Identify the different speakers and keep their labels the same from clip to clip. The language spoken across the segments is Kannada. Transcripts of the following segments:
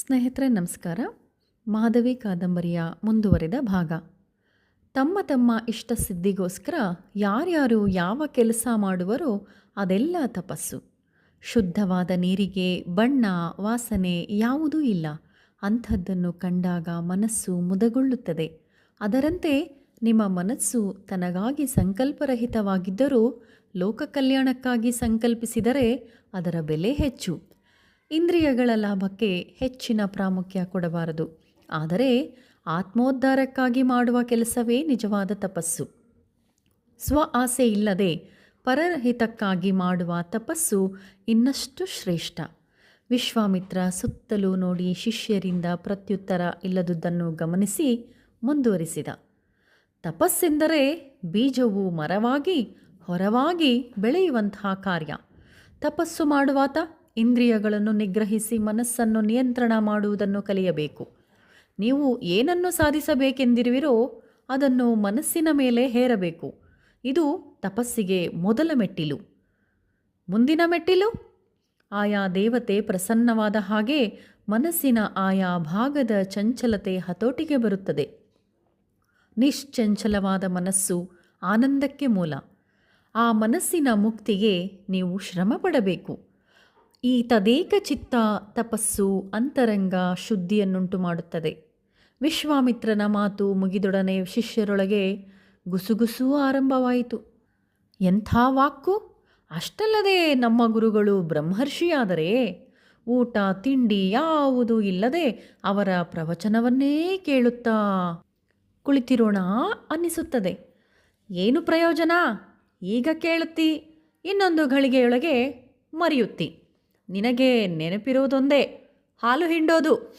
Speaker 1: ಸ್ನೇಹಿತರೆ, ನಮಸ್ಕಾರ. ಮಾಧವಿ ಕಾದಂಬರಿಯ ಮುಂದುವರೆದ ಭಾಗ. ತಮ್ಮ ತಮ್ಮ ಇಷ್ಟ ಸಿದ್ಧಿಗೋಸ್ಕರ ಯಾರ್ಯಾರು ಯಾವ ಕೆಲಸ ಮಾಡುವರೋ ಅದೆಲ್ಲ ತಪಸ್ಸು. ಶುದ್ಧವಾದ ನೀರಿಗೆ ಬಣ್ಣ, ವಾಸನೆ ಯಾವುದೂ ಇಲ್ಲ. ಅಂಥದ್ದನ್ನು ಕಂಡಾಗ ಮನಸ್ಸು ಮುದಗೊಳ್ಳುತ್ತದೆ. ಅದರಂತೆ ನಿಮ್ಮ ಮನಸ್ಸು ತನಗಾಗಿ ಸಂಕಲ್ಪರಹಿತವಾಗಿದ್ದರೂ ಲೋಕ ಕಲ್ಯಾಣಕ್ಕಾಗಿ ಸಂಕಲ್ಪಿಸಿದರೆ ಅದರ ಬೆಲೆ ಹೆಚ್ಚು. ಇಂದ್ರಿಯಗಳ ಲಾಭಕ್ಕೆ ಹೆಚ್ಚಿನ ಪ್ರಾಮುಖ್ಯ ಕೊಡಬಾರದು. ಆದರೆ ಆತ್ಮೋದ್ಧಾರಕ್ಕಾಗಿ ಮಾಡುವ ಕೆಲಸವೇ ನಿಜವಾದ ತಪಸ್ಸು. ಸ್ವ ಆಸೆ ಇಲ್ಲದೆ ಪರರ ಹಿತಕ್ಕಾಗಿ ಮಾಡುವ ತಪಸ್ಸು ಇನ್ನಷ್ಟು ಶ್ರೇಷ್ಠ. ವಿಶ್ವಾಮಿತ್ರ ಸುತ್ತಲೂ ನೋಡಿ ಶಿಷ್ಯರಿಂದ ಪ್ರತ್ಯುತ್ತರ ಇಲ್ಲದುದನ್ನು ಗಮನಿಸಿ ಮುಂದುವರಿಸಿದ. ತಪಸ್ಸೆಂದರೆ ಬೀಜವು ಮರವಾಗಿ ಹೊರವಾಗಿ ಬೆಳೆಯುವಂತಹ ಕಾರ್ಯ. ತಪಸ್ಸು ಮಾಡುವಾತ ಇಂದ್ರಿಯಗಳನ್ನು ನಿಗ್ರಹಿಸಿ ಮನಸ್ಸನ್ನು ನಿಯಂತ್ರಣ ಮಾಡುವುದನ್ನು ಕಲಿಯಬೇಕು. ನೀವು ಏನನ್ನು ಸಾಧಿಸಬೇಕೆಂದಿರುವಿರೋ ಅದನ್ನು ಮನಸ್ಸಿನ ಮೇಲೆ ಹೇರಬೇಕು. ಇದು ತಪಸ್ಸಿಗೆ ಮೊದಲ ಮೆಟ್ಟಿಲು. ಮುಂದಿನ ಮೆಟ್ಟಿಲು? ಆಯಾ ದೇವತೆ ಪ್ರಸನ್ನವಾದ ಹಾಗೆ ಮನಸ್ಸಿನ ಆಯಾ ಭಾಗದ ಚಂಚಲತೆ ಹತೋಟಿಗೆ ಬರುತ್ತದೆ. ನಿಶ್ಚಂಚಲವಾದ ಮನಸ್ಸು ಆನಂದಕ್ಕೆ ಮೂಲ. ಆ ಮನಸ್ಸಿನ ಮುಕ್ತಿಗೆ ನೀವು ಶ್ರಮ ಪಡಬೇಕು ಈ ತದೇಕ ಚಿತ್ತ ತಪಸ್ಸು ಅಂತರಂಗ ಶುದ್ಧಿಯನ್ನುಂಟು ಮಾಡುತ್ತದೆ. ವಿಶ್ವಾಮಿತ್ರನ ಮಾತು ಮುಗಿದೊಡನೆ ಶಿಷ್ಯರೊಳಗೆ ಗುಸುಗುಸು ಆರಂಭವಾಯಿತು. ಎಂಥ ವಾಕ್ಕು? ಅಷ್ಟಲ್ಲದೆ ನಮ್ಮ ಗುರುಗಳು ಬ್ರಹ್ಮರ್ಷಿಯಾದರೆ ಊಟ, ತಿಂಡಿ ಯಾವುದೂ ಇಲ್ಲದೆ ಅವರ ಪ್ರವಚನವನ್ನೇ ಕೇಳುತ್ತಾ ಕುಳಿತಿರೋಣ ಅನ್ನಿಸುತ್ತದೆ. ಏನು ಪ್ರಯೋಜನ? ಈಗ ಕೇಳುತ್ತಿ, ಇನ್ನೊಂದು ಘಳಿಗೆಯೊಳಗೆ ಮರೆಯುತ್ತಿ. ನಿನಗೆ ನೆನಪಿರುವುದೊಂದೇ ಹಾಲು ಹಿಂಡೋದು.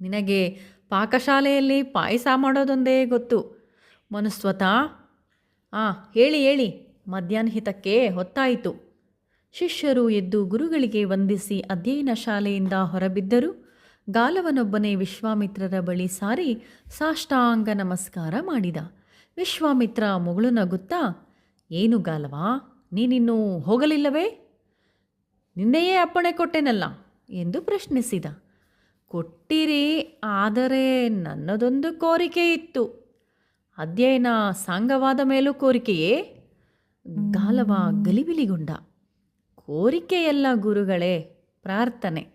Speaker 1: ನಿನಗೆ ಪಾಕಶಾಲೆಯಲ್ಲಿ ಪಾಯಸ ಮಾಡೋದೊಂದೇ ಗೊತ್ತು. ಮನುಸ್ವತ ಆ, ಹೇಳಿ ಹೇಳಿ. ಮಧ್ಯಾಹ್ನ ಹಿತಕ್ಕೆ ಹೊತ್ತಾಯಿತು. ಶಿಷ್ಯರು ಎದ್ದು ಗುರುಗಳಿಗೆ ವಂದಿಸಿ ಅಧ್ಯಯನ ಶಾಲೆಯಿಂದ ಹೊರಬಿದ್ದರು. ಗಾಲವನೊಬ್ಬನೇ ವಿಶ್ವಾಮಿತ್ರರ ಬಳಿ ಸಾರಿ ಸಾಷ್ಟಾಂಗ ನಮಸ್ಕಾರ ಮಾಡಿದ. ವಿಶ್ವಾಮಿತ್ರ ಮುಗುಳು ನಗುತ್ತಾ ಏನು ಗಾಲವಾ? ನೀನಿನ್ನೂ ಹೋಗಲಿಲ್ಲವೇ? ನಿನ್ನೆಯೇ ಅಪ್ಪಣೆ ಕೊಟ್ಟೆನಲ್ಲ ಎಂದು ಪ್ರಶ್ನಿಸಿದ. ಕೊಟ್ಟಿರಿ, ಆದರೆ ನನ್ನದೊಂದು ಕೋರಿಕೆ ಇತ್ತು. ಅಧ್ಯಯನ ಸಾಂಗವಾದ ಮೇಲೂ ಕೋರಿಕೆಯೇ? ಗಾಲವ ಗಲಿಬಿಲಿಗೊಂಡ. ಕೋರಿಕೆಯಲ್ಲ ಗುರುಗಳೇ, ಪ್ರಾರ್ಥನೆ.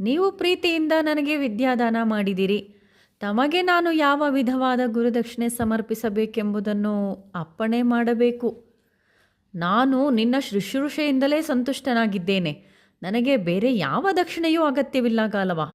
Speaker 1: ನೀವು ಪ್ರೀತಿಯಿಂದ ನನಗೆ ವಿದ್ಯಾದಾನ ಮಾಡಿದಿರಿ. ತಮಗೆ ನಾನು ಯಾವ ವಿಧವಾದ ಗುರುದಕ್ಷಿಣೆ ಸಮರ್ಪಿಸಬೇಕೆಂಬುದನ್ನು ಅಪ್ಪಣೆ ಮಾಡಬೇಕು. ನಾನು ನಿನ್ನ ಶುಶ್ರೂಷೆಯಿಂದಲೇ ಸಂತುಷ್ಟನಾಗಿದ್ದೇನೆ. ನನಗೆ ಬೇರೆ ಯಾವ ದಕ್ಷಿಣೆಯೂ ಅಗತ್ಯವಿಲ್ಲ ಗಾಲವ.